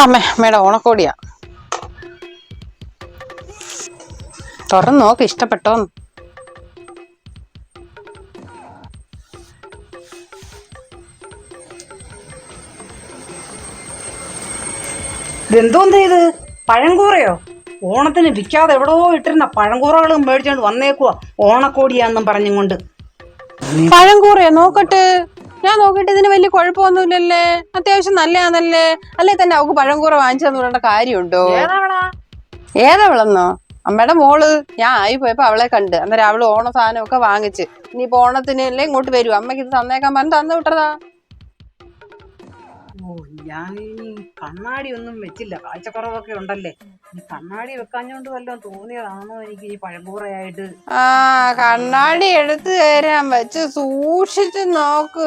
അമ്മേ അമ്മയുടെ ഓണക്കോടിയാ. തുറന്ന് നോക്ക് ഇഷ്ടപ്പെട്ടോന്ന്. ഇതെന്തോന്ന് ഇത്? പഴംകൂറയോ? ഓണത്തിന് വിൽക്കാതെ എവിടോ ഇട്ടിരുന്ന പഴങ്കൂറകൾ മേടിച്ചോണ്ട് വന്നേക്കുവാ ഓണക്കോടിയാന്നും പറഞ്ഞും കൊണ്ട് പഴം നോക്കട്ടെ. ഞാൻ നോക്കിയിട്ട് ഇതിന് വലിയ കുഴപ്പമൊന്നുമില്ലല്ലേ? അത്യാവശ്യം നല്ലതാണല്ലേ അല്ലേ തന്നെ അവക്ക് പഴം കൂറ വാങ്ങിച്ചതെന്ന് പറയേണ്ട കാര്യമുണ്ടോ? ഏതവളെന്നോ? അമ്മയുടെ മോൾ ഞാൻ ആയി പോയപ്പോ അവളെ കണ്ട്. അന്നേരം അവൾ ഓണ സാധനമൊക്കെ വാങ്ങിച്ച്. ഇനിയിപ്പോ ഓണത്തിന് അല്ലേ ഇങ്ങോട്ട് വരും. അമ്മയ്ക്ക് ഇത് തന്നേക്കാൻ പറഞ്ഞ് തന്നു വിട്ടതാ. ഓ ഞാൻ ഇനി കണ്ണാടി ഒന്നും വെച്ചില്ല. കാഴ്ചക്കുറവൊക്കെ ഉണ്ടല്ലേ. കണ്ണാടി വെക്കാഞ്ഞോണ്ട് വല്ലതും തോന്നിയതാണോ എനിക്ക് ഈ പഴംകൂറയായിട്ട് ആ കണ്ണാടി എടുത്തു തരാൻ വെച്ച് സൂക്ഷിച്ചു നോക്ക്.